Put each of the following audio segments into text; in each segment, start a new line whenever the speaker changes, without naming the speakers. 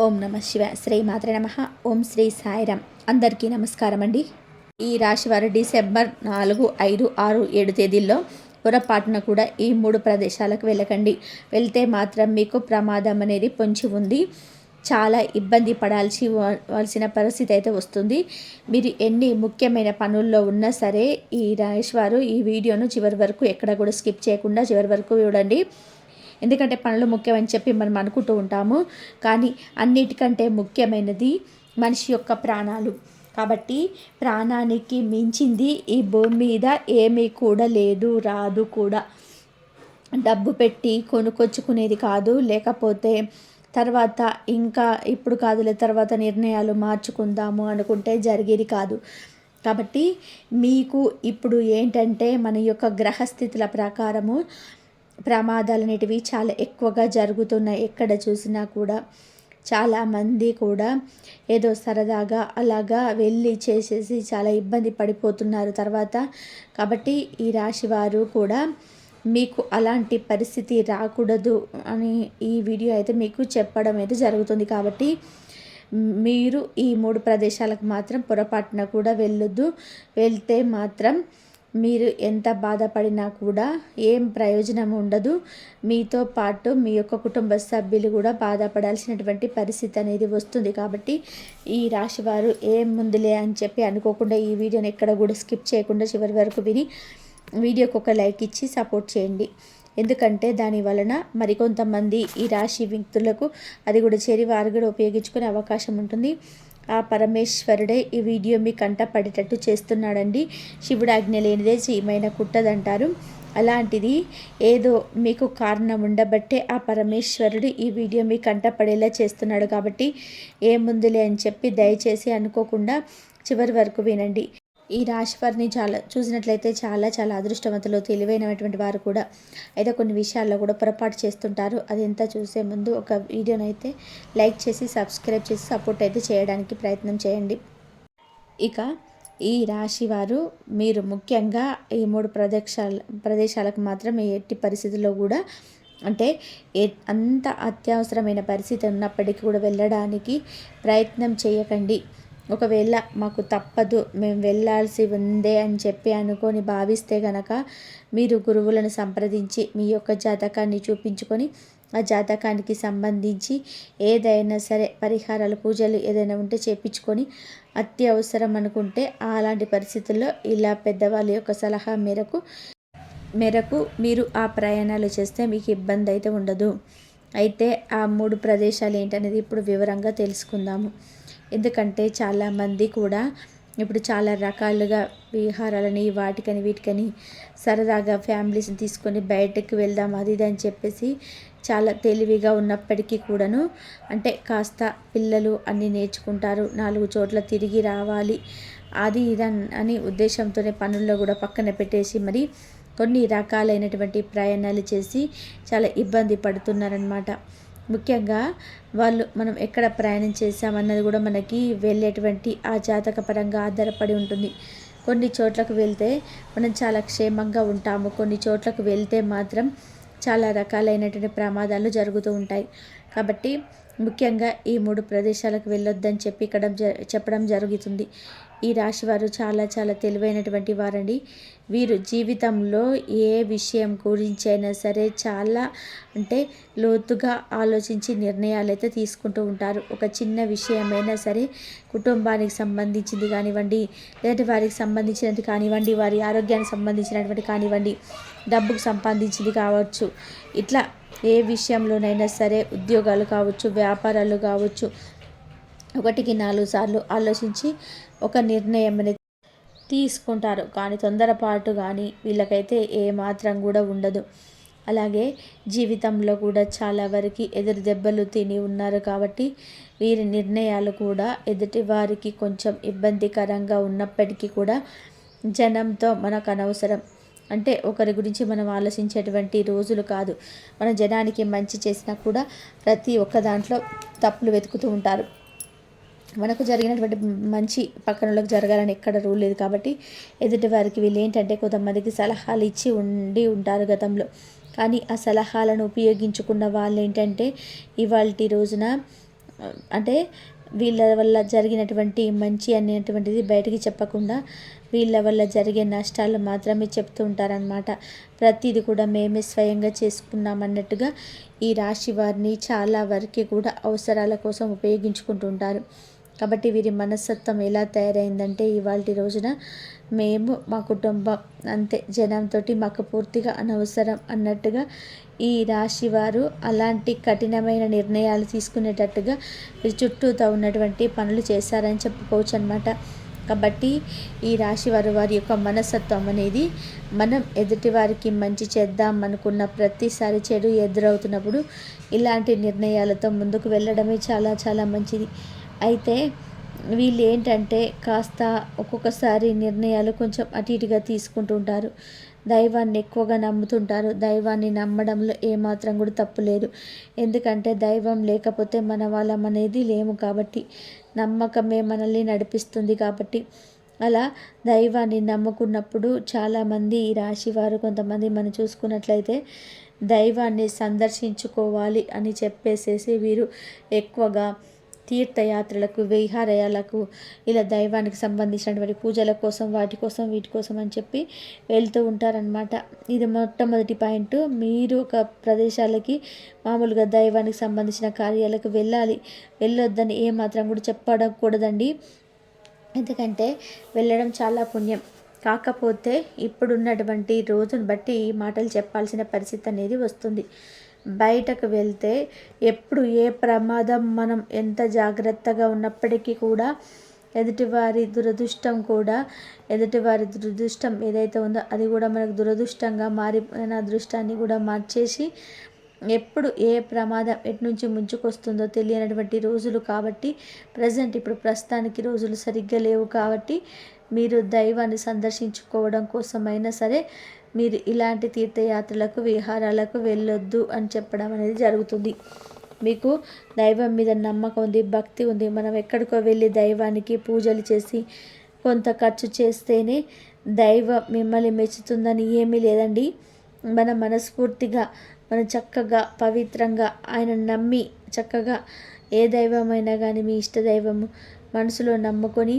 ఓం నమ శివ శ్రీ మాత్ర నమ. ఓం శ్రీ సాయిరామ్. అందరికీ నమస్కారం అండి ఈ రాశివారు డిసెంబర్ నాలుగు ఐదు ఆరు ఏడు తేదీల్లో పొరపాటున కూడా ఈ మూడు ప్రదేశాలకు వెళ్ళకండి. వెళ్తే మాత్రం మీకు ప్రమాదం అనేది పొంచి ఉంది. చాలా ఇబ్బంది పడాల్సి వలసిన పరిస్థితి అయితే వస్తుంది. మీరు ఎన్ని ముఖ్యమైన పనుల్లో ఉన్నా సరే ఈ రాశివారు ఈ వీడియోను చివరి వరకు ఎక్కడ కూడా స్కిప్ చేయకుండా చివరి వరకు చూడండి. ఎందుకంటే పనులు ముఖ్యమని చెప్పి మనం అనుకుంటూ ఉంటాము. కానీ అన్నిటికంటే ముఖ్యమైనది మనిషి యొక్క ప్రాణాలు. కాబట్టి ప్రాణానికి మించింది ఈ భూమి మీద ఏమీ కూడా లేదు రాదు కూడా. డబ్బు పెట్టి కొనుక్కొచ్చుకునేది కాదు. లేకపోతే తర్వాత ఇంకా ఇప్పుడు కాదులే తర్వాత నిర్ణయాలు మార్చుకుందాము అనుకుంటే జరిగేది కాదు. కాబట్టి మీకు ఇప్పుడు ఏంటంటే మన యొక్క గ్రహస్థితుల ప్రకారము ప్రమాదాలు అనేటివి చాలా ఎక్కువగా జరుగుతున్నాయి. ఎక్కడ చూసినా కూడా చాలామంది కూడా ఏదో సరదాగా అలాగా వెళ్ళి చేసేసి చాలా ఇబ్బంది పడిపోతున్నారు తర్వాత. కాబట్టి ఈ రాశి వారు కూడా మీకు అలాంటి పరిస్థితి రాకూడదు అని ఈ వీడియో అయితే మీకు చెప్పడం అయితే జరుగుతుంది. కాబట్టి మీరు ఈ మూడు ప్రదేశాలకు మాత్రం పొరపాటున కూడా వెళ్ళొద్దు. వెళ్తే మాత్రం మీరు ఎంత బాధపడినా కూడా ఏం ప్రయోజనం ఉండదు. మీతో పాటు మీ యొక్క కుటుంబ సభ్యులు కూడా బాధపడాల్సినటువంటి పరిస్థితి అనేది వస్తుంది. కాబట్టి ఈ రాశి వారు ఏం ముందులే అని చెప్పి అనుకోకుండా ఈ వీడియోని ఎక్కడ కూడా స్కిప్ చేయకుండా చివరి వరకు విని వీడియోకి ఒక లైక్ ఇచ్చి సపోర్ట్ చేయండి. ఎందుకంటే దాని వలన మరికొంతమంది ఈ రాశి వ్యక్తులకు అది కూడా చేరి వారు కూడా ఉపయోగించుకునే అవకాశం ఉంటుంది. ఆ పరమేశ్వరుడే ఈ వీడియో మీ కంట పడేటట్టు చేస్తున్నాడండి. శివుడు ఆజ్ఞ లేనిదే చీమైన కుట్టదంటారు అలాంటిది ఏదో మీకు కారణం ఉండబట్టే ఆ పరమేశ్వరుడు ఈ వీడియో మీ కంట పడేలా చేస్తున్నాడు కాబట్టి ఏముందిలే అని చెప్పి దయచేసి అనుకోకుండా చివరి వరకు వినండి. ఈ రాశి వారిని చాలా చూసినట్లయితే చాలా చాలా అదృష్టవంతులు తెలివైనటువంటి వారు కూడా అయితే కొన్ని విషయాల్లో కూడా పొరపాటు చేస్తుంటారు. అది ఎంత చూసే ముందు ఒక వీడియోని అయితే లైక్ చేసి సబ్స్క్రైబ్ చేసి సపోర్ట్ అయితే చేయడానికి ప్రయత్నం చేయండి. ఇక ఈ రాశి వారు మీరు ముఖ్యంగా ఈ మూడు ప్రదేశాల ప్రదేశాలకు మాత్రం ఎట్టి పరిస్థితుల్లో కూడా అంటే ఏ అంత అత్యవసరమైన పరిస్థితి ఉన్నప్పటికీ కూడా వెళ్ళడానికి ప్రయత్నం చేయకండి. ఒకవేళ మాకు తప్పదు మేము వెళ్ళాల్సి ఉందే అని చెప్పి అనుకొని భావిస్తే గనక మీరు గురువులను సంప్రదించి మీ యొక్క జాతకాన్ని చూపించుకొని ఆ జాతకానికి సంబంధించి ఏదైనా సరే పరిహారాలు పూజలు ఏదైనా ఉంటే చేపించుకొని అత్యవసరం అనుకుంటే అలాంటి పరిస్థితుల్లో ఇలా పెద్దవాళ్ళ యొక్క సలహా మేరకు మేరకు మీరు ఆ ప్రయాణాలు చేస్తే మీకు ఇబ్బంది అయితే ఉండదు. అయితే ఆ మూడు ప్రదేశాలు ఏంటనేది ఇప్పుడు వివరంగా తెలుసుకుందాము. ఎందుకంటే చాలామంది కూడా ఇప్పుడు చాలా రకాలుగా విహారాలని వాటికని వీటికని సరదాగా ఫ్యామిలీస్ని తీసుకొని బయటకు వెళ్దాం అది ఇది అని చెప్పేసి చాలా తెలివిగా ఉన్నప్పటికీ కూడాను అంటే కాస్త పిల్లలు అన్నీ నేర్చుకుంటారు నాలుగు చోట్ల తిరిగి రావాలి అది ఇది అని ఉద్దేశంతోనే పనుల్లో కూడా పక్కన పెట్టేసి మరి కొన్ని రకాలైనటువంటి ప్రయాణాలు చేసి చాలా ఇబ్బంది పడుతున్నారనమాట ముఖ్యంగా వాళ్ళు మనం ఎక్కడ ప్రయాణం చేసామన్నది కూడా మనకి వెళ్ళేటువంటి ఆ జాతక పరంగా ఆధారపడి ఉంటుంది. కొన్ని చోట్లకు వెళ్తే మనం చాలా క్షేమంగా ఉంటాము. కొన్ని చోట్లకు వెళ్తే మాత్రం చాలా రకాలైనటువంటి ప్రమాదాలు జరుగుతూ ఉంటాయి. కాబట్టి ముఖ్యంగా ఈ మూడు ప్రదేశాలకు వెళ్ళొద్దని చెప్పి ఇక్కడ చెప్పడం జరుగుతుంది. ఈ రాశి వారు చాలా చాలా తెలివైనటువంటి వారండి. వీరు జీవితంలో ఏ విషయం గురించి అయినా సరే చాలా అంటే లోతుగా ఆలోచించి నిర్ణయాలు అయితే తీసుకుంటూ ఉంటారు. ఒక చిన్న విషయమైనా సరే కుటుంబానికి సంబంధించింది కానివ్వండి లేదంటే వారికి సంబంధించినది కానివ్వండి వారి ఆరోగ్యానికి సంబంధించినటువంటి కానివ్వండి డబ్బుకు సంబంధించింది కావచ్చు ఇట్లా ఏ విషయంలోనైనా సరే ఉద్యోగాలు కావచ్చు వ్యాపారాలు కావచ్చు ఒకటికి నాలుగు సార్లు ఆలోచించి ఒక నిర్ణయం అనేది తీసుకుంటారు. కానీ తొందరపాటు కానీ వీళ్ళకైతే ఏమాత్రం కూడా ఉండదు. అలాగే జీవితంలో కూడా చాలా వరకు ఎదురు దెబ్బలు తిని ఉన్నారు కాబట్టి వీరి నిర్ణయాలు కూడా ఎదుటి వారికి కొంచెం ఇబ్బందికరంగా ఉన్నప్పటికీ కూడా జనంతో మనకు అనవసరం. అంటే ఒకరి గురించి మనం ఆలోచించేటువంటి రోజులు కాదు. మన జనానికి మంచి చేసినా కూడా ప్రతి ఒక్క దాంట్లో తప్పులు వెతుకుతూ ఉంటారు. మనకు జరిగినటువంటి మంచి పక్కనలోకి జరగాలని ఎక్కడ రూల్ లేదు కాబట్టి ఎదుటి వారికి వీళ్ళు ఏంటంటే కొంతమందికి సలహాలు ఇచ్చి ఉండి ఉంటారు గతంలో. కానీ ఆ సలహాలను ఉపయోగించుకున్న వాళ్ళు ఏంటంటే ఇవాళ రోజున అంటే వీళ్ళ వల్ల జరిగినటువంటి మంచి అనేటువంటిది బయటికి చెప్పకుండా వీళ్ళ వల్ల జరిగే నష్టాలు మాత్రమే చెప్తూ ఉంటారనమాట ప్రతిదీ కూడా మేమే స్వయంగా చేసుకున్నామన్నట్టుగా ఈ రాశి వారిని చాలా వరకు కూడా అవసరాల కోసం ఉపయోగించుకుంటుంటారు కాబట్టి వీరి మనస్తత్వం ఎలా తయారైందంటే ఇవాళ రోజున మేము మా కుటుంబం అంతే. జనంతో మాకు పూర్తిగా అనవసరం అన్నట్టుగా ఈ రాశి వారు అలాంటి కఠినమైన నిర్ణయాలు తీసుకునేటట్టుగా వీరి చుట్టూతో ఉన్నటువంటి పనులు చేశారని చెప్పుకోవచ్చు అనమాట కాబట్టి ఈ రాశి వారు వారి యొక్క మనస్తత్వం అనేది మనం ఎదుటి వారికి మంచి చేద్దాం అనుకున్న ప్రతిసారి చెడు ఎదురవుతున్నప్పుడు ఇలాంటి నిర్ణయాలతో ముందుకు వెళ్ళడమే చాలా చాలా మంచిది. అయితే వీళ్ళు ఏంటంటే కాస్త ఒక్కొక్కసారి నిర్ణయాలు కొంచెం అటు ఇటుగా తీసుకుంటుంటారు. దైవాన్ని ఎక్కువగా నమ్ముతుంటారు. దైవాన్ని నమ్మడంలో ఏమాత్రం కూడా తప్పు లేదు. ఎందుకంటే దైవం లేకపోతే మన వాళ్ళం అనేది లేము కాబట్టి నమ్మకమే మనల్ని నడిపిస్తుంది కాబట్టి. అలా దైవాన్ని నమ్ముకున్నప్పుడు చాలామంది ఈ రాశి వారు కొంతమంది మనం చూసుకున్నట్లయితే దైవాన్ని సందర్శించుకోవాలి అని చెప్పేసేసి వీరు ఎక్కువగా తీర్థయాత్రలకు విహారయాలకు ఇలా దైవానికి సంబంధించినటువంటి పూజల కోసం వాటి కోసం వీటి కోసం అని చెప్పి వెళ్తూ ఉంటారనమాట ఇది మొట్టమొదటి పాయింట్. మీరు ఒక ప్రదేశాలకి మామూలుగా దైవానికి సంబంధించిన కార్యాలకు వెళ్ళాలి. వెళ్ళొద్దని ఏమాత్రం కూడా చెప్పకూడదండి. ఎందుకంటే వెళ్ళడం చాలా పుణ్యం. కాకపోతే ఇప్పుడున్నటువంటి రోజును బట్టి ఈ మాటలు చెప్పాల్సిన పరిస్థితి అనేది వస్తుంది. బయటకు వెళ్తే ఎప్పుడు ఏ ప్రమాదం మనం ఎంత జాగ్రత్తగా ఉన్నప్పటికీ కూడా ఎదుటివారి దురదృష్టం కూడా ఎదుటివారి దురదృష్టం ఏదైతే ఉందో అది కూడా మనకు దురదృష్టంగా మారిపోయిన అదృష్టాన్ని కూడా మార్చేసి ఎప్పుడు ఏ ప్రమాదం ఎటు నుంచి ముంచుకొస్తుందో తెలియనటువంటి రోజులు కాబట్టి ప్రజెంట్ ఇప్పుడు ప్రస్తుతానికి రోజులు సరిగ్గా లేవు కాబట్టి మీరు దైవాన్ని సందర్శించుకోవడం కోసమైనా సరే మీరు ఇలాంటి తీర్థయాత్రలకు విహారాలకు వెళ్ళొద్దు అని చెప్పడం అనేది జరుగుతుంది. మీకు దైవం మీద నమ్మకం ఉంది భక్తి ఉంది. మనం ఎక్కడికో వెళ్ళి దైవానికి పూజలు చేసి కొంత ఖర్చు చేస్తేనే దైవం మిమ్మల్ని మెచ్చుతుందని ఏమీ లేదండి. మన మనస్ఫూర్తిగా మనం చక్కగా పవిత్రంగా ఆయన నమ్మి చక్కగా ఏ దైవమైనా కానీ మీ ఇష్ట దైవము మనసులో నమ్ముకొని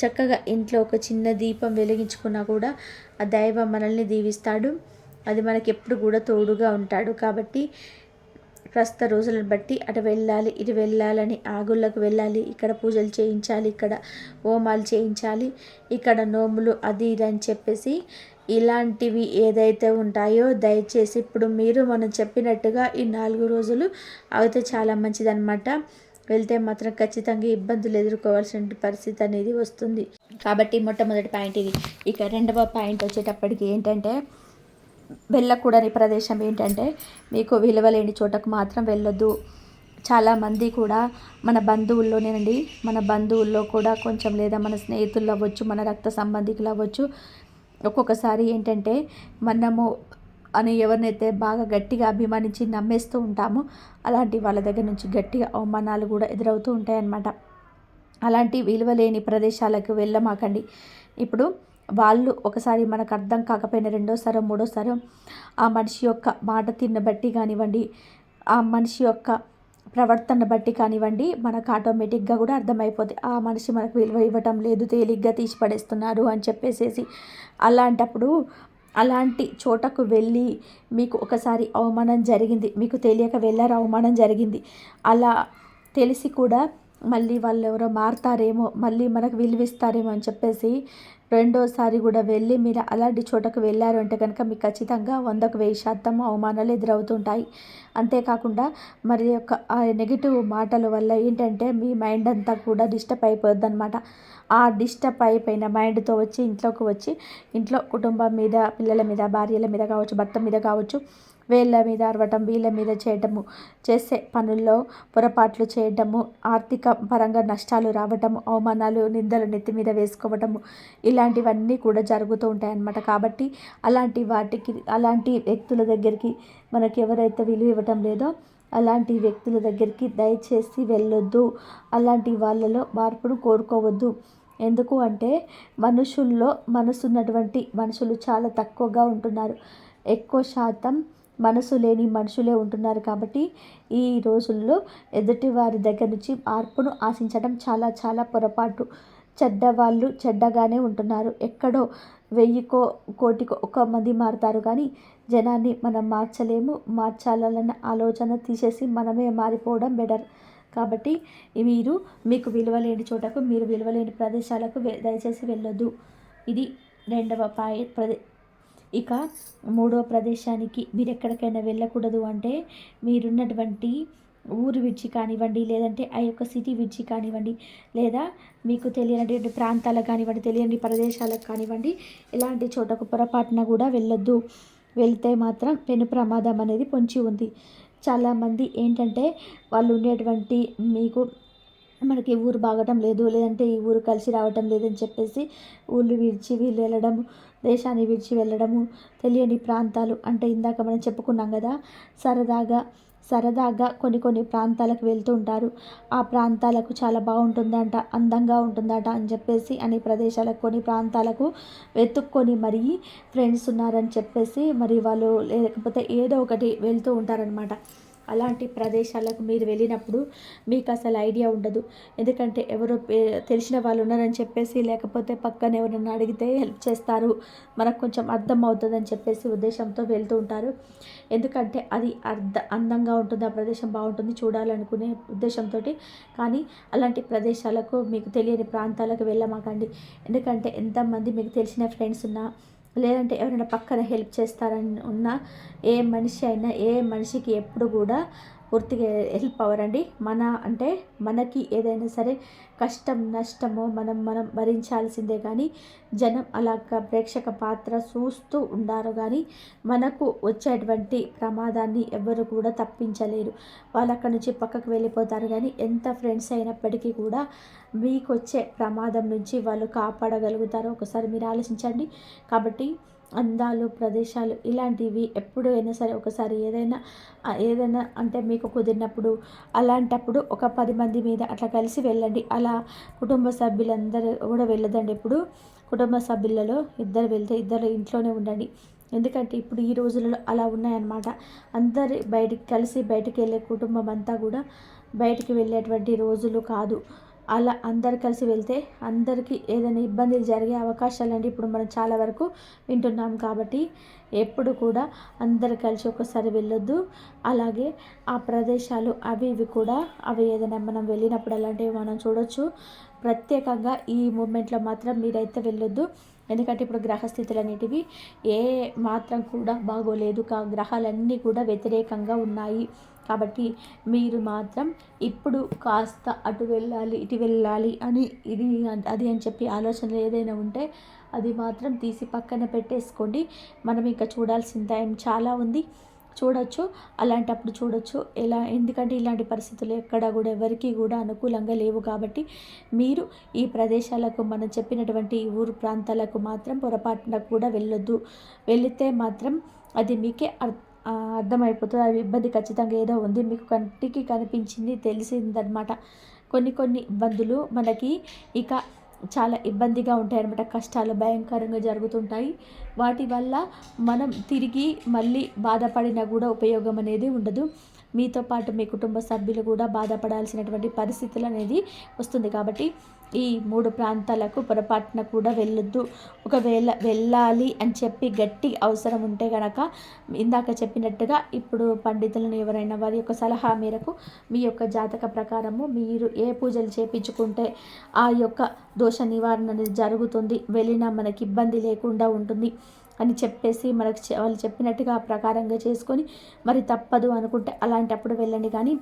చక్కగా ఇంట్లో ఒక చిన్న దీపం వెలిగించుకున్నా కూడా ఆ దైవం మనల్ని దీవిస్తాడు. అది మనకి ఎప్పుడు కూడా తోడుగా ఉంటాడు. కాబట్టి ప్రస్తుత రోజులను బట్టి అటు వెళ్ళాలి ఇటు వెళ్ళాలని ఆగుళ్ళకు వెళ్ళాలి. ఇక్కడ పూజలు చేయించాలి ఇక్కడ హోమాలు చేయించాలి ఇక్కడ నోములు అది ఇది అని చెప్పేసి ఇలాంటివి ఏదైతే ఉంటాయో దయచేసి ఇప్పుడు మీరు మనం చెప్పినట్టుగా ఈ నాలుగు రోజులు అయితే చాలా మంచిదన్నమాట. వెళ్తే మాత్రం ఖచ్చితంగా ఇబ్బందులు ఎదుర్కోవాల్సిన పరిస్థితి అనేది వస్తుంది. కాబట్టి మొట్టమొదటి పాయింట్ ఇది. ఇక రెండవ పాయింట్ వచ్చేటప్పటికి ఏంటంటే వెళ్ళకూడని ప్రదేశం ఏంటంటే మీకు విలువలేని చోటకు మాత్రం వెళ్ళొద్దు. చాలామంది కూడా మన బంధువుల్లోనేనండి మన బంధువుల్లో కూడా కొంచెం లేదా మన స్నేహితులు అవ్వచ్చు మన రక్త సంబంధికులు అవ్వచ్చు. ఒక్కొక్కసారి ఏంటంటే మనము అని ఎవరినైతే బాగా గట్టిగా అభిమానించి నమ్మేస్తూ ఉంటామో అలాంటి వాళ్ళ దగ్గర నుంచి గట్టిగా అవమానాలు కూడా ఎదురవుతూ ఉంటాయన్నమాట. అలాంటి విలువలేని ప్రదేశాలకు వెళ్ళమాకండి. ఇప్పుడు వాళ్ళు ఒకసారి మనకు అర్థం కాకపోయినా రెండోసారో మూడోసారో ఆ మనిషి యొక్క మాట తిన్న బట్టి కానివ్వండి ఆ మనిషి యొక్క ప్రవర్తన బట్టి కానివ్వండి మనకు ఆటోమేటిక్గా కూడా అర్థమైపోతుంది ఆ మనిషి మనకు విలువ ఇవ్వటం లేదు తేలిగ్గా తీసి పడేస్తున్నారు అని చెప్పేసేసి అలాంటప్పుడు అలాంటి చోటకు వెళ్ళి మీకు ఒకసారి అవమానం జరిగింది మీకు తెలియక వెళ్ళారు అవమానం జరిగింది. అలా తెలిసి కూడా మళ్ళీ వాళ్ళు ఎవరో మారుతారేమో మళ్ళీ మనకు విలువిస్తారేమో అని చెప్పేసి రెండోసారి కూడా వెళ్ళి మీరు అలాంటి చోటకు వెళ్ళారు అంటే కనుక మీకు ఖచ్చితంగా వందకు వెయ్యి శాతం అవమానాలు ఎదురవుతుంటాయి. అంతేకాకుండా మరి యొక్క నెగిటివ్ మాటల వల్ల ఏంటంటే మీ మైండ్ అంతా కూడా డిస్టర్బ్ అయిపోద్ది అనమాట ఆ డిస్టర్బ్ అయిపోయిన మైండ్తో వచ్చి ఇంట్లోకి వచ్చి ఇంట్లో కుటుంబం మీద పిల్లల మీద భార్యల మీద కావచ్చు భర్త మీద కావచ్చు వేళ్ళ మీద అరవటం వీళ్ళ మీద చేయటము చేసే పనుల్లో పొరపాట్లు చేయటము ఆర్థిక పరంగా నష్టాలు రావటము అవమానాలు నిందలు నెత్తి మీద వేసుకోవటము ఇలాంటివన్నీ కూడా జరుగుతూ ఉంటాయన్నమాట. కాబట్టి అలాంటి వాటికి అలాంటి వ్యక్తుల దగ్గరికి మనకి ఎవరైతే విలువ ఇవ్వటం లేదో అలాంటి వ్యక్తుల దగ్గరికి దయచేసి వెళ్ళొద్దు. అలాంటి వాళ్ళలో మార్పును కోరుకోవద్దు. ఎందుకు అంటే మనుషుల్లో మనసున్నటువంటి మనుషులు చాలా తక్కువగా ఉంటున్నారు. ఎక్కువ శాతం మనసు లేని మనుషులే ఉంటున్నారు కాబట్టి ఈ రోజుల్లో ఎదుటి వారి దగ్గర నుంచి మార్పును ఆశించడం చాలా చాలా పొరపాటు. చెడ్డవాళ్ళు చెడ్డగానే ఉంటున్నారు. ఎక్కడో వెయ్యికో కోటికో ఒక మంది మారుతారు కానీ జనాన్ని మనం మార్చలేము. మార్చాలన్న ఆలోచన తీసేసి మనమే మారిపోవడం బెటర్. కాబట్టి మీరు మీకు విలువలేని చోటకు మీరు విలువలేని ప్రదేశాలకు దయచేసి వెళ్ళొద్దు. ఇది రెండవ పాయ ప్రదే ఇక మూడవ ప్రదేశానికి మీరు ఎక్కడికైనా వెళ్ళకూడదు అంటే మీరున్నటువంటి ఊరు విడిచి కానివ్వండి లేదంటే ఆ యొక్క సిటీ విడిచి కానివ్వండి లేదా మీకు తెలియనటువంటి ప్రాంతాలకు కానివ్వండి తెలియని ప్రదేశాలకు కానివ్వండి ఇలాంటి చోటకు పొరపాటున కూడా వెళ్ళొద్దు. వెళ్తే మాత్రం పెను ప్రమాదం అనేది పొంచి ఉంది. చాలామంది ఏంటంటే వాళ్ళు ఉండేటువంటి మీకు మనకి ఊరు బాగటం లేదు లేదంటే ఈ ఊరు కలిసి రావటం లేదని చెప్పేసి ఊళ్ళు విడిచి వీళ్ళు వెళ్ళడం దేశాన్ని విడిచి వెళ్ళడము తెలియని ప్రాంతాలు అంటే ఇందాక మనం చెప్పుకున్నాం కదా సరదాగా సరదాగా కొన్ని కొన్ని ప్రాంతాలకు వెళ్తూ ఉంటారు. ఆ ప్రాంతాలకు చాలా బాగుంటుందంట అందంగా ఉంటుందట అని చెప్పేసి అనే ప్రదేశాలకు కొన్ని ప్రాంతాలకు వెతుక్కొని మరీ ఫ్రెండ్స్ ఉన్నారని చెప్పేసి మరి వాళ్ళు లేకపోతే ఏదో ఒకటి వెళ్తూ ఉంటారనమాట అలాంటి ప్రదేశాలకు మీరు వెళ్ళినప్పుడు మీకు అసలు ఐడియా ఉండదు. ఎందుకంటే ఎవరో తెలిసిన వాళ్ళు ఉన్నారని చెప్పేసి లేకపోతే పక్కన ఎవరైనా అడిగితే హెల్ప్ చేస్తారు. మనకు కొంచెం అర్థం అవుతుందని చెప్పేసి ఉద్దేశంతో వెళ్తూ ఉంటారు. ఎందుకంటే అది అర్థ అందంగా ఉంటుంది. ఆ ప్రదేశం బాగుంటుంది చూడాలనుకునే ఉద్దేశంతో కానీ అలాంటి ప్రదేశాలకు మీకు తెలియని ప్రాంతాలకు వెళ్ళమాకండి. ఎందుకంటే ఎంతమంది మీకు తెలిసిన ఫ్రెండ్స్ ఉన్నా లేదంటే ఎవరైనా పక్కన హెల్ప్ చేస్తారని ఉన్న ఏ మనిషి అయినా ఏ మనిషికి ఎప్పుడు కూడా పూర్తిగా హెల్ప్ అవ్వరండి. మన అంటే మనకి ఏదైనా సరే కష్టం నష్టమో మనం మనం భరించాల్సిందే కానీ జనం అలా ప్రేక్షక పాత్ర చూస్తూ ఉండారు కానీ మనకు వచ్చేటువంటి ప్రమాదాన్ని ఎవరు కూడా తప్పించలేరు. వాళ్ళు అక్కడి నుంచి పక్కకు వెళ్ళిపోతారు కానీ ఎంత ఫ్రెండ్స్ అయినప్పటికీ కూడా మీకు వచ్చే ప్రమాదం నుంచి వాళ్ళు కాపాడగలుగుతారో. ఒకసారి మీరు ఆలోచించండి. కాబట్టి అందాలు ప్రదేశాలు ఇలాంటివి ఎప్పుడు అయినా సరే ఒకసారి ఏదైనా ఏదైనా అంటే మీకు కుదిరినప్పుడు అలాంటప్పుడు ఒక పది మంది మీద అట్లా కలిసి వెళ్ళండి. అలా కుటుంబ సభ్యులందరూ కూడా వెళ్ళదండి ఇప్పుడు కుటుంబ సభ్యులలో ఇద్దరు వెళ్తే ఇద్దరు ఇంట్లోనే ఉండండి. ఎందుకంటే ఇప్పుడు ఈ రోజులలో అలా ఉన్నాయన్నమాట. అందరి బయటికి కలిసి బయటికి వెళ్ళే కుటుంబం అంతా కూడా బయటికి వెళ్ళేటువంటి రోజులు కాదు. అలా అందరు కలిసి వెళ్తే అందరికీ ఏదైనా ఇబ్బందులు జరిగే అవకాశాలు అంటే ఇప్పుడు మనం చాలా వరకు వింటున్నాం కాబట్టి ఎప్పుడు కూడా అందరు కలిసి ఒకసారి వెళ్ళొద్దు. అలాగే ఆ ప్రదేశాలు అవి ఇవి కూడా అవి ఏదైనా మనం వెళ్ళినప్పుడు అలాంటివి మనం చూడొచ్చు. ప్రత్యేకంగా ఈ మూమెంట్లో మాత్రం మీరైతే వెళ్ళొద్దు. ఎందుకంటే ఇప్పుడు గ్రహస్థితులు అనేటివి ఏ మాత్రం కూడా బాగోలేదు. కా గ్రహాలన్నీ కూడా వ్యతిరేకంగా ఉన్నాయి. కాబట్టి మీరు మాత్రం ఇప్పుడు కాస్త అటు వెళ్ళాలి ఇటు వెళ్ళాలి అని ఇది అది అని చెప్పి ఆలోచనలు ఏదైనా ఉంటే అది మాత్రం తీసి పక్కన పెట్టేసుకోండి. మనం ఇంకా చూడాల్సిన టైం చాలా ఉంది. చూడొచ్చు అలాంటప్పుడు చూడొచ్చు. ఎలా ఎందుకంటే ఇలాంటి పరిస్థితులు ఎక్కడ కూడా ఎవరికీ కూడా అనుకూలంగా లేవు కాబట్టి మీరు ఈ ప్రదేశాలకు మనం చెప్పినటువంటి ఊరు ప్రాంతాలకు మాత్రం పొరపాటున కూడా వెళ్ళొద్దు. వెళితే మాత్రం అది మీకే అర్థమైపోతుంది. అవి ఇబ్బంది ఖచ్చితంగా ఏదో ఉంది. మీకు కంటికి కనిపించింది తెలిసిందనమాట కొన్ని కొన్ని ఇబ్బందులు మనకి ఇక చాలా ఇబ్బందిగా ఉంటాయి అన్నమాట కష్టాలు భయంకరంగా జరుగుతుంటాయి. వాటి వల్ల మనం తిరిగి మళ్ళీ బాధపడినా కూడా ఉపయోగం అనేది ఉండదు. మీతో పాటు మీ కుటుంబ సభ్యులు కూడా బాధపడాల్సినటువంటి పరిస్థితులు అనేది వస్తుంది. కాబట్టి ఈ మూడు ప్రాంతాలకు పొరపాటున కూడా వెళ్ళొద్దు. ఒకవేళ వెళ్ళాలి అని చెప్పి గట్టి అవసరం ఉంటే గనక ఇందాక చెప్పినట్టుగా ఇప్పుడు పండితులను ఎవరైనా వారి యొక్క సలహా మేరకు మీ యొక్క జాతక ప్రకారము మీరు ఏ పూజలు చేపించుకుంటే ఆ యొక్క దోష నివారణ అనేది జరుగుతుంది. వెళ్ళినా మనకి ఇబ్బంది లేకుండా ఉంటుంది. అని చెప్పేసి మనకు వాళ్ళు చెప్పినట్టుగా ప్రకారంగా చేసుకొని మరి తప్పదు అనుకుంటే అలాంటప్పుడు వెళ్ళండి. కానీ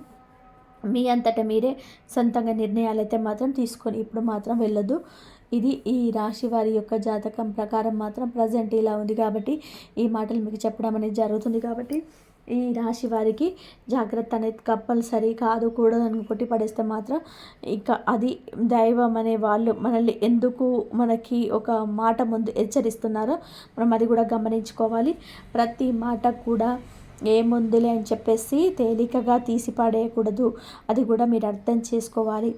మీ అంతటా మీరే సొంతంగా నిర్ణయాలు అయితే మాత్రం తీసుకొని ఇప్పుడు మాత్రం వెళ్ళొద్దు. ఇది ఈ రాశి వారి యొక్క జాతకం ప్రకారం మాత్రం ప్రజెంట్ ఇలా ఉంది కాబట్టి ఈ మాటలు మీకు చెప్పడం అనేది జరుగుతుంది కాబట్టి ఈ రాశి వారికి జాగ్రత్త అనేది కంపల్సరీ కాదు కూడా కొట్టి పడేస్తే మాత్రం ఇక అది దైవం అనే వాళ్ళు మనల్ని ఎందుకు మనకి ఒక మాట ముందు హెచ్చరిస్తున్నారో మనం అది కూడా గమనించుకోవాలి. ప్రతి మాట కూడా ఏముందిలే అని చెప్పేసి తేలికగా తీసి పడేయకూడదు అది కూడా మీరు అర్థం చేసుకోవాలి.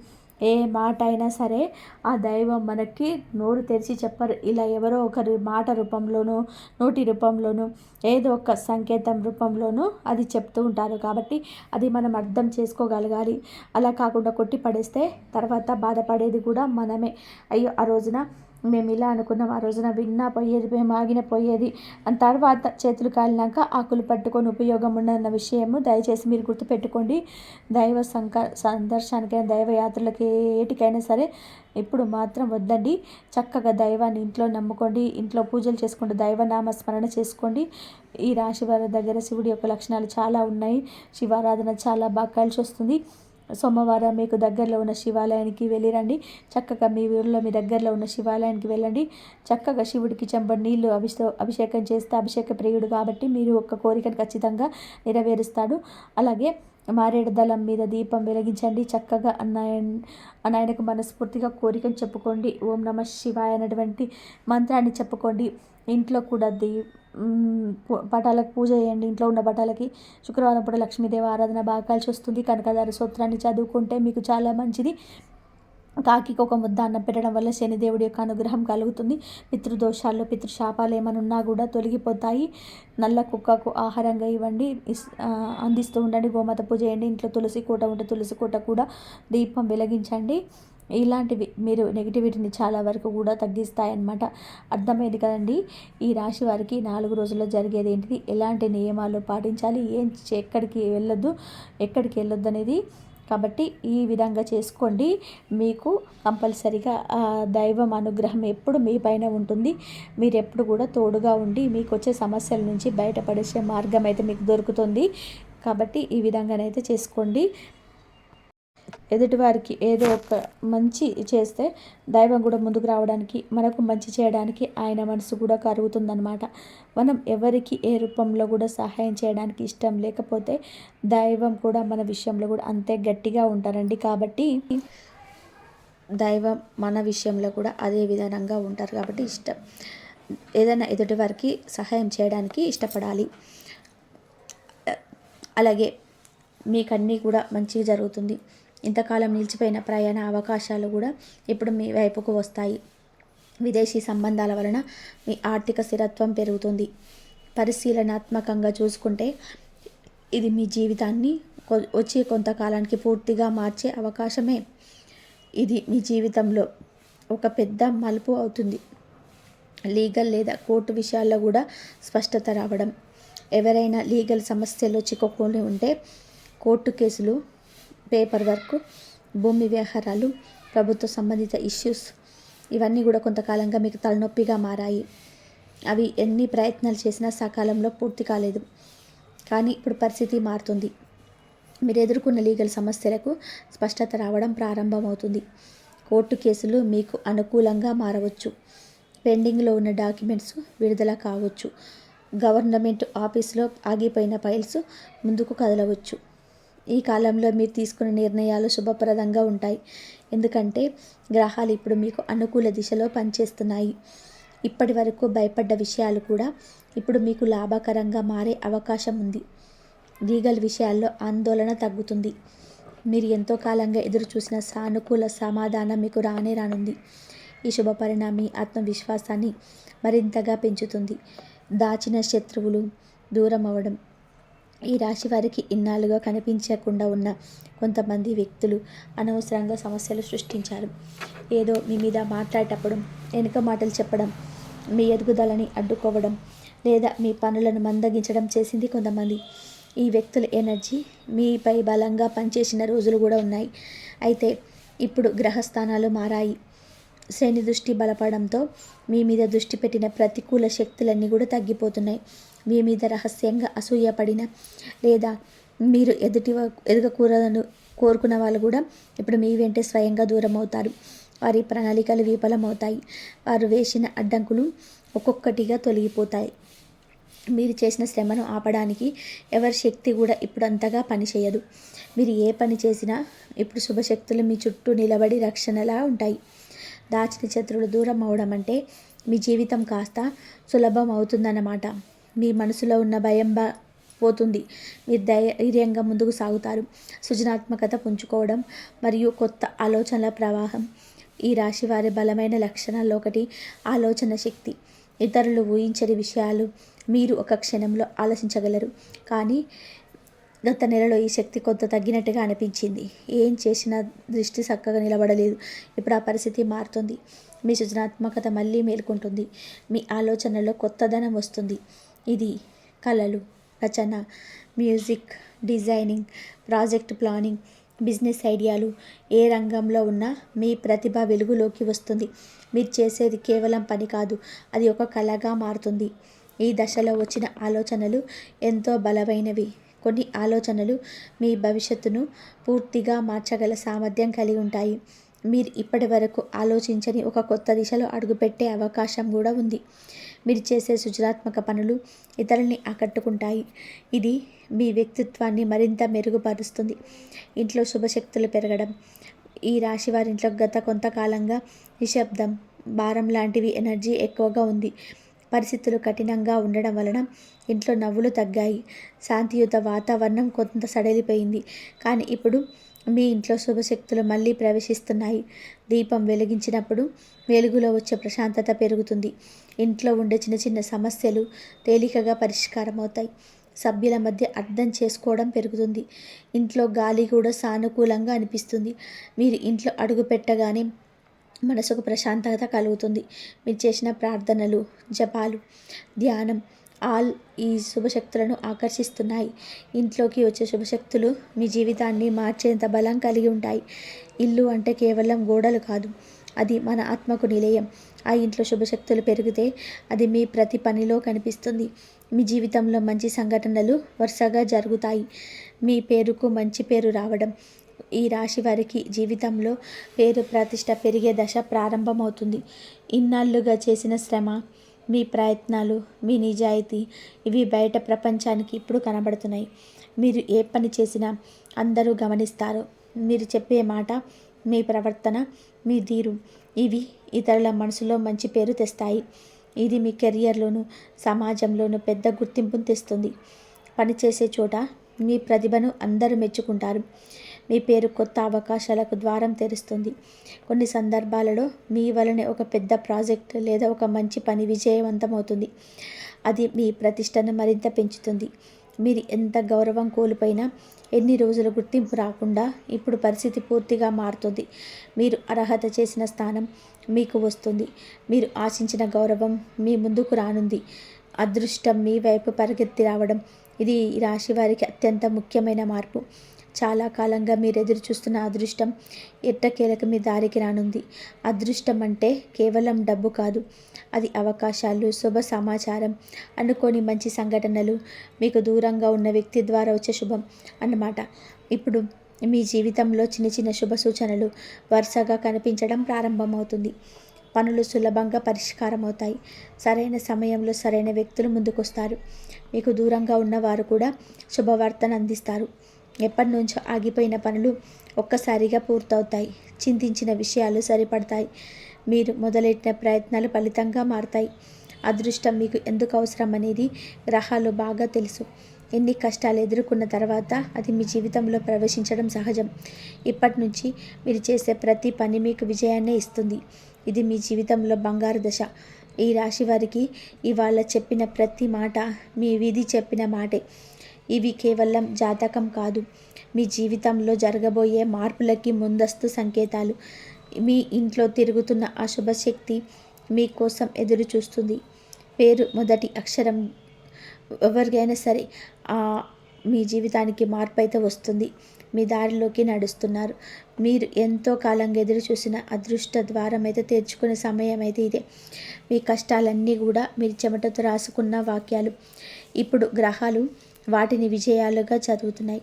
ఏ మాట అయినా సరే ఆ దైవం మనకి నోరు తెరిచి చెప్పరు. ఇలా ఎవరో ఒకరి మాట రూపంలోనూ నోటి రూపంలోనూ ఏదో ఒక సంకేతం రూపంలోనూ అది చెప్తూ ఉంటారు. కాబట్టి అది మనం అర్థం చేసుకోగలగాలి. అలా కాకుండా కొట్టి పడేస్తే తర్వాత బాధపడేది కూడా మనమే. అయ్యో ఆ రోజున మేము ఇలా అనుకున్నాం. ఆ రోజున విన్నా పోయేది మేము ఆగిన పోయేది. అని తర్వాత చేతులు కాలినాక ఆకులు పట్టుకొని ఉపయోగం ఉండన్న విషయము దయచేసి మీరు గుర్తుపెట్టుకోండి. దైవ సంక సందర్శనకైనా దైవ యాత్రలకి ఏటికైనా సరే ఇప్పుడు మాత్రం వద్దండి. చక్కగా దైవాన్ని ఇంట్లో నమ్ముకోండి. ఇంట్లో పూజలు చేసుకోండి దైవనామ స్మరణ చేసుకోండి. ఈ రాశి వారి దగ్గర శివుడి యొక్క లక్షణాలు చాలా ఉన్నాయి. శివారాధన చాలా బాగా కలిసి వస్తుంది సోమవారం మీకు దగ్గరలో ఉన్న శివాలయానికి వెళ్ళిరండి. చక్కగా మీ ఊరిలో మీ దగ్గరలో ఉన్న శివాలయానికి వెళ్ళండి. చక్కగా శివుడికి చెంబడి నీళ్ళు అభిషే అభిషేకం చేస్తే అభిషేక ప్రియుడు కాబట్టి మీరు ఒక్క కోరికను ఖచ్చితంగా నెరవేరుస్తాడు. అలాగే మారేడు దళం మీద దీపం వెలిగించండి. చక్కగా అన్నాయన్ అన్నాయనకు మనస్ఫూర్తిగా కోరికను చెప్పుకోండి. ఓం నమ శివాయ అనేటువంటి మంత్రాన్ని చెప్పుకోండి. ఇంట్లో కూడా దీ పటాలకు పూజ చేయండి. ఇంట్లో ఉన్న పటాలకి శుక్రవారం పూట లక్ష్మీదేవి ఆరాధన బాగా కలిసి వస్తుంది. కనకదార సూత్రాన్ని చదువుకుంటే మీకు చాలా మంచిది. కాకికి ఒక ముద్ద అన్నం పెట్టడం వల్ల శనిదేవుడి యొక్క అనుగ్రహం కలుగుతుంది. పితృదోషాల్లో పితృశాపాలు ఏమైనా ఉన్నా కూడా తొలగిపోతాయి. నల్ల కుక్కకు ఆహారంగా ఇవ్వండి. అందిస్తూ ఉండండి. గోమాత పూజ చేయండి. ఇంట్లో తులసి కూట ఉంటే తులసి కూట కూడా దీపం వెలిగించండి. ఇలాంటివి మీరు నెగిటివిటీని చాలా వరకు కూడా తగ్గిస్తాయన్నమాట. అర్థమైంది కదండి? ఈ రాశి వారికి నాలుగు రోజుల్లో జరిగేది ఏంటిది? ఎలాంటి నియమాలు పాటించాలి? ఏం ఎక్కడికి వెళ్ళొద్దు? ఎక్కడికి వెళ్ళొద్దు అనేది. కాబట్టి ఈ విధంగా చేసుకోండి. మీకు కంపల్సరిగా దైవం అనుగ్రహం ఎప్పుడు మీ పైన ఉంటుంది. మీరు ఎప్పుడు కూడా తోడుగా ఉండి మీకు వచ్చే సమస్యల నుంచి బయటపడేసే మార్గం అయితే మీకు దొరుకుతుంది. కాబట్టి ఈ విధంగానైతే చేసుకోండి. ఎదుటివారికి ఏదో ఒక మంచి చేస్తే దైవం కూడా ముందుకు రావడానికి మనకు మంచి చేయడానికి ఆయన మనసు కూడా కరుగుతుందనమాట మనం ఎవరికి ఏ రూపంలో కూడా సహాయం చేయడానికి ఇష్టం లేకపోతే దైవం కూడా మన విషయంలో కూడా అంతే గట్టిగా ఉంటారండి. కాబట్టి దైవం మన విషయంలో కూడా అదే విధానంగా ఉంటారు కాబట్టి ఇష్టం. ఏదైనా ఎదుటి వారికి సహాయం చేయడానికి ఇష్టపడాలి. అలాగే మీకన్నీ కూడా మంచిగా జరుగుతుంది. ఇంతకాలం నిలిచిపోయిన ప్రయాణ అవకాశాలు కూడా ఇప్పుడు మీ వైపుకు వస్తాయి. విదేశీ సంబంధాల వలన మీ ఆర్థిక స్థిరత్వం పెరుగుతుంది. పరిశీలనాత్మకంగా చూసుకుంటే ఇది మీ జీవితాన్ని వచ్చే కొంతకాలానికి పూర్తిగా మార్చే అవకాశమే. ఇది మీ జీవితంలో ఒక పెద్ద మలుపు అవుతుంది. లీగల్ లేదా కోర్టు విషయాల్లో కూడా స్పష్టత రావడం. ఎవరైనా లీగల్ సమస్యల్లో చిక్కుకొని ఉంటే కోర్టు కేసులు పేపర్ వర్క్ భూమి వ్యవహారాలు ప్రభుత్వ సంబంధిత ఇష్యూస్ ఇవన్నీ కూడా కొంతకాలంగా మీకు తలనొప్పిగా మారాయి. అవి ఎన్ని ప్రయత్నాలు చేసినా సకాలంలో పూర్తి కాలేదు. కానీ ఇప్పుడు పరిస్థితి మారుతుంది. మీరు ఎదుర్కొన్న లీగల్ సమస్యలకు స్పష్టత రావడం ప్రారంభమవుతుంది. కోర్టు కేసులు మీకు అనుకూలంగా మారవచ్చు. పెండింగ్లో ఉన్న డాక్యుమెంట్స్ విడుదల కావచ్చు. గవర్నమెంట్ ఆఫీస్లో ఆగిపోయిన ఫైల్స్ ముందుకు కదలవచ్చు. ఈ కాలంలో మీరు తీసుకునే నిర్ణయాలు శుభప్రదంగా ఉంటాయి. ఎందుకంటే గ్రహాలు ఇప్పుడు మీకు అనుకూల దిశలో పనిచేస్తున్నాయి. ఇప్పటి వరకు భయపడ్డ విషయాలు కూడా ఇప్పుడు మీకు లాభకరంగా మారే అవకాశం ఉంది. లీగల్ విషయాల్లో ఆందోళన తగ్గుతుంది. మీరు ఎంతో కాలంగా ఎదురు చూసిన సానుకూల సమాధానం మీకు రానే రానుంది. ఈ శుభ పరిణామి ఆత్మవిశ్వాసాన్ని మరింతగా పెంచుతుంది. దాచిన శత్రువులు దూరం అవ్వడం ఈ రాశి వారికి ఇన్నాళ్ళుగా కనిపించకుండా ఉన్న కొంతమంది వ్యక్తులు అనవసరంగా సమస్యలు సృష్టించారు. ఏదో మీ మీద మాట్లాడేటప్పుడు వెనుక మాటలు చెప్పడం మీ ఎదుగుదలని అడ్డుకోవడం లేదా మీ పనులను మందగించడం చేసింది కొంతమంది. ఈ వ్యక్తుల ఎనర్జీ మీపై బలంగా పనిచేసిన రోజులు కూడా ఉన్నాయి. అయితే ఇప్పుడు గ్రహస్థానాలు మారాయి. శని దృష్టి బలపడంతో మీ మీద దృష్టి పెట్టిన ప్రతికూల శక్తులన్నీ కూడా తగ్గిపోతున్నాయి. మీ మీద రహస్యంగా అసూయపడిన లేదా మీరు ఎదుటి ఎదుగకూరలను కోరుకున్న వాళ్ళు కూడా ఇప్పుడు మీ వెంటే స్వయంగా దూరం అవుతారు వారి ప్రణాళికలు విఫలమవుతాయి. వారు వేసిన అడ్డంకులు ఒక్కొక్కటిగా తొలగిపోతాయి. మీరు చేసిన శ్రమను ఆపడానికి ఎవరి శక్తి కూడా ఇప్పుడు అంతగా పనిచేయదు మీరు ఏ పని చేసినా ఇప్పుడు శుభశక్తులు మీ చుట్టూ నిలబడి రక్షణలా ఉంటాయి. దాచిన శత్రువులు దూరం అవడం అంటే మీ జీవితం కాస్త సులభం అవుతుందన్నమాట మీ మనసులో ఉన్న భయం పోతుంది. మీరు ధైర్యంగా ముందుకు సాగుతారు. సృజనాత్మకత పుంజుకోవడం మరియు కొత్త ఆలోచనల ప్రవాహం ఈ రాశి వారి బలమైన లక్షణాల్లో ఒకటి ఆలోచన శక్తి. ఇతరులు ఊహించని విషయాలు మీరు ఒక క్షణంలో ఆలోచించగలరు. కానీ గత నెలలో ఈ శక్తి కొంత తగ్గినట్టుగా అనిపించింది. ఏం చేసినా దృష్టి చక్కగా నిలబడలేదు. ఇప్పుడు ఆ పరిస్థితి మారుతుంది. మీ సృజనాత్మకత మళ్ళీ మేల్కొంటుంది. మీ ఆలోచనలో కొత్తదనం వస్తుంది. ఇది కళలు రచన music designing project planning business ఐడియాలు. ఏ రంగంలో ఉన్నా మీ ప్రతిభ వెలుగులోకి వస్తుంది. మీరు చేసేది కేవలం పని కాదు అది ఒక కళగా మారుతుంది. ఈ దశలో వచ్చిన ఆలోచనలు ఎంతో బలమైనవి. కొన్ని ఆలోచనలు మీ భవిష్యత్తును పూర్తిగా మార్చగల సామర్థ్యం కలిగి ఉంటాయి. మీరు ఇప్పటి వరకు ఆలోచించని ఒక కొత్త దిశలో అడుగుపెట్టే అవకాశం కూడా ఉంది. మీరు చేసే సృజనాత్మక పనులు ఇతరుల్ని ఆకట్టుకుంటాయి. ఇది మీ వ్యక్తిత్వాన్ని మరింత మెరుగుపరుస్తుంది. ఇంట్లో శుభశక్తులు పెరగడం ఈ రాశి వారి ఇంట్లో గత కొంతకాలంగా నిశ్శబ్దం భారం లాంటివి ఎనర్జీ ఎక్కువగా ఉంది. పరిస్థితులు కఠినంగా ఉండడం వలన ఇంట్లో నవ్వులు తగ్గాయి. శాంతియుత వాతావరణం కొంత సడలిపోయింది. కానీ ఇప్పుడు మీ ఇంట్లో శుభశక్తులు మళ్ళీ ప్రవేశిస్తున్నాయి. దీపం వెలిగించినప్పుడు వెలుగులో వచ్చే ప్రశాంతత పెరుగుతుంది. ఇంట్లో ఉండే చిన్న చిన్న సమస్యలు తేలికగా పరిష్కారం అవుతాయి సభ్యుల మధ్య అర్థం చేసుకోవడం పెరుగుతుంది. ఇంట్లో గాలి కూడా సానుకూలంగా అనిపిస్తుంది. మీరు ఇంట్లో అడుగు పెట్టగానే మనసుకు ప్రశాంతత కలుగుతుంది. మీరు చేసిన ప్రార్థనలు జపాలు ధ్యానం ఆల్ ఈ శుభశక్తులను ఆకర్షిస్తున్నాయి. ఇంట్లోకి వచ్చే శుభశక్తులు మీ జీవితాన్ని మార్చేంత బలం కలిగి ఉంటాయి. ఇల్లు అంటే కేవలం గోడలు కాదు. అది మన ఆత్మకు నిలయం. ఆ ఇంట్లో శుభశక్తులు పెరిగితే అది మీ ప్రతి పనిలో కనిపిస్తుంది. మీ జీవితంలో మంచి సంఘటనలు వరుసగా జరుగుతాయి. మీ పేరుకు మంచి పేరు రావడం ఈ రాశి వారికి జీవితంలో పేరు ప్రతిష్ట పెరిగే దశ ప్రారంభమవుతుంది. ఇన్నాళ్ళుగా చేసిన శ్రమ మీ ప్రయత్నాలు మీ నిజాయితీ ఇవి బయట ప్రపంచానికి ఇప్పుడు కనబడుతున్నాయి. మీరు ఏ పని చేసినా అందరూ గమనిస్తారు. మీరు చెప్పే మాట మీ ప్రవర్తన మీ తీరు. ఇవి ఇతరుల మనసులో మంచి పేరు తెస్తాయి. ఇది మీ కెరియర్లోను సమాజంలోనూ పెద్ద గుర్తింపును తెస్తుంది. పనిచేసే చోట మీ ప్రతిభను అందరూ మెచ్చుకుంటారు. మీ పేరు కొత్త అవకాశాలకు ద్వారం తెరుస్తుంది. కొన్ని సందర్భాలలో మీ వలనే ఒక పెద్ద ప్రాజెక్ట్ లేదా ఒక మంచి పని విజయవంతమవుతుంది. అది మీ ప్రతిష్టను మరింత పెంచుతుంది. మీరు ఎంత గౌరవం కోల్పోయినా ఎన్ని రోజుల గుర్తింపు రాకుండా ఇప్పుడు పరిస్థితి పూర్తిగా మారుతుంది. మీరు అర్హత చేసిన స్థానం మీకు వస్తుంది. మీరు ఆశించిన గౌరవం మీ ముందుకు రానుంది. అదృష్టం మీ వైపు పరిగెత్తి రావడం ఇది రాశి వారికి అత్యంత ముఖ్యమైన మార్పు. చాలా కాలంగా మీరు ఎదురు చూస్తున్న అదృష్టం ఎట్టకేలకు మీ దారికి రానుంది. అదృష్టం అంటే కేవలం డబ్బు కాదు. అది అవకాశాలు శుభ సమాచారం అనుకోని మంచి సంఘటనలు. మీకు దూరంగా ఉన్న వ్యక్తి ద్వారా వచ్చే శుభం అన్నమాట. ఇప్పుడు మీ జీవితంలో చిన్న చిన్న శుభ సూచనలు వరుసగా కనిపించడం ప్రారంభమవుతుంది. పనులు సులభంగా పరిష్కారం అవుతాయి సరైన సమయంలో సరైన వ్యక్తులు ముందుకొస్తారు. మీకు దూరంగా ఉన్నవారు కూడా శుభవార్తను అందిస్తారు. ఎప్పటి నుంచో ఆగిపోయిన పనులు ఒక్కసారిగా పూర్తవుతాయి. చింతించిన విషయాలు సరిపడతాయి. మీరు మొదలెట్టిన ప్రయత్నాలు ఫలితంగా మారుతాయి. అదృష్టం మీకు ఎందుకు అవసరం అనేది గ్రహాలు బాగా తెలుసు. ఎన్ని కష్టాలు ఎదుర్కొన్న తర్వాత అది మీ జీవితంలో ప్రవేశించడం సహజం. ఇప్పటి నుంచి మీరు చేసే ప్రతి పని మీకు విజయాన్నే ఇస్తుంది. ఇది మీ జీవితంలో బంగారు దశ. ఈ రాశి వారికి ఇవాళ చెప్పిన ప్రతి మాట మీ విధి చెప్పిన మాటే. ఇవి కేవలం జాతకం కాదు. మీ జీవితంలో జరగబోయే మార్పులకి ముందస్తు సంకేతాలు. మీ ఇంట్లో తిరుగుతున్న ఆ శుభశక్తి మీకోసం ఎదురు చూస్తుంది. పేరు మొదటి అక్షరం. ఎవరికైనా సరే మీ జీవితానికి మార్పు అయితే వస్తుంది. మీ దారిలోకి నడుస్తున్నారు. మీరు ఎంతో కాలంగా ఎదురు చూసిన అదృష్ట ద్వారం అయితే తెరుచుకునే సమయం అయితే ఇదే. మీ కష్టాలన్నీ కూడా మీరు చెమటతో రాసుకున్న వాక్యాలు. ఇప్పుడు గ్రహాలు వాటిని విజయాలుగా చదువుతున్నాయి.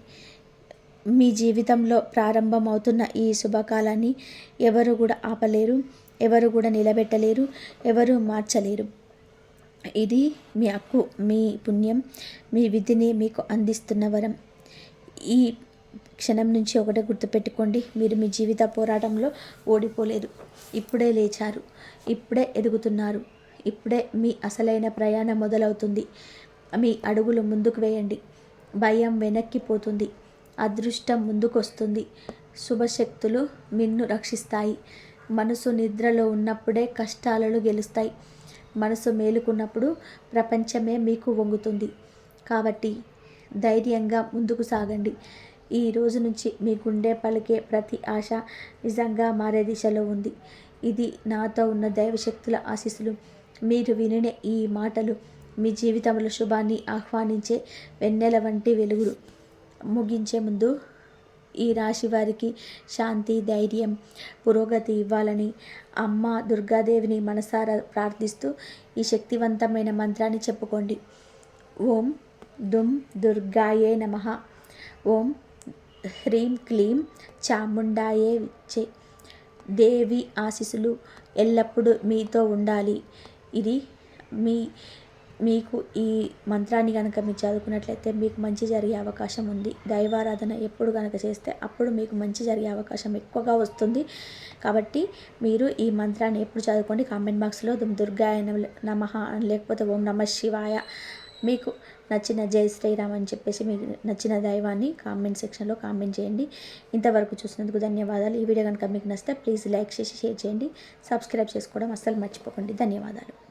మీ జీవితంలో ప్రారంభమవుతున్న ఈ శుభకాలాన్ని ఎవరు కూడా ఆపలేరు ఎవరు కూడా నిలబెట్టలేరు ఎవరు మార్చలేరు. ఇది మీ హక్కు మీ పుణ్యం మీ విధిని మీకు అందిస్తున్న వరం. ఈ క్షణం నుంచి ఒకటే గుర్తుపెట్టుకోండి మీరు మీ జీవిత పోరాటంలో ఓడిపోలేదు. ఇప్పుడే లేచారు ఇప్పుడే ఎదుగుతున్నారు ఇప్పుడే మీ అసలైన ప్రయాణం మొదలవుతుంది. మీ అడుగులు ముందుకు వేయండి భయం వెనక్కిపోతుంది అదృష్టం ముందుకొస్తుంది. శుభశక్తులు నిన్ను రక్షిస్తాయి. మనసు నిద్రలో ఉన్నప్పుడే కష్టాలను గెలుస్తాయి. మనసు మేలుకున్నప్పుడు ప్రపంచమే మీకు వంగుతుంది. కాబట్టి ధైర్యంగా ముందుకు సాగండి. ఈ రోజు నుంచి మీ గుండె పలికే ప్రతి ఆశ నిజంగా మారే దిశలో ఉంది. ఇది నాతో ఉన్న దైవశక్తుల ఆశీస్సులు. మీరు వినిన ఈ మాటలు మీ జీవితంలో శుభాన్ని ఆహ్వానించే వెన్నెల వంటి వెలుగులు. ముగించే ముందు ఈ రాశి వారికి శాంతి ధైర్యం పురోగతి ఇవ్వాలని అమ్మ దుర్గాదేవిని మనసారా ప్రార్థిస్తూ ఈ శక్తివంతమైన మంత్రాన్ని చెప్పుకోండి. ఓం దుమ్ దుర్గాయే నమ. ఓం హ్రీం క్లీం చాముండాయే విచ్చే దేవి ఆశీస్సులు ఎల్లప్పుడూ మీతో ఉండాలి. ఇది మీ మీకు ఈ మంత్రాన్ని కనుక మీరు చదువుకున్నట్లయితే మీకు మంచి జరిగే అవకాశం ఉంది. దైవారాధన ఎప్పుడు కనుక చేస్తే అప్పుడు మీకు మంచి జరిగే అవకాశం ఎక్కువగా వస్తుంది. కాబట్టి మీరు ఈ మంత్రాన్ని ఎప్పుడు చదువుకోండి. కామెంట్ బాక్స్లో దుర్గాయ నమ లేకపోతే ఓం నమ శివాయ మీకు నచ్చిన జై శ్రీరామ్ అని చెప్పేసి మీకు నచ్చిన దైవాన్ని కామెంట్ సెక్షన్లో కామెంట్ చేయండి. ఇంతవరకు చూసినందుకు ధన్యవాదాలు. ఈ వీడియో కనుక మీకు నచ్చితే ప్లీజ్ లైక్ చేసి షేర్ చేయండి. సబ్స్క్రైబ్ చేసుకోవడం అస్సలు మర్చిపోకండి. ధన్యవాదాలు.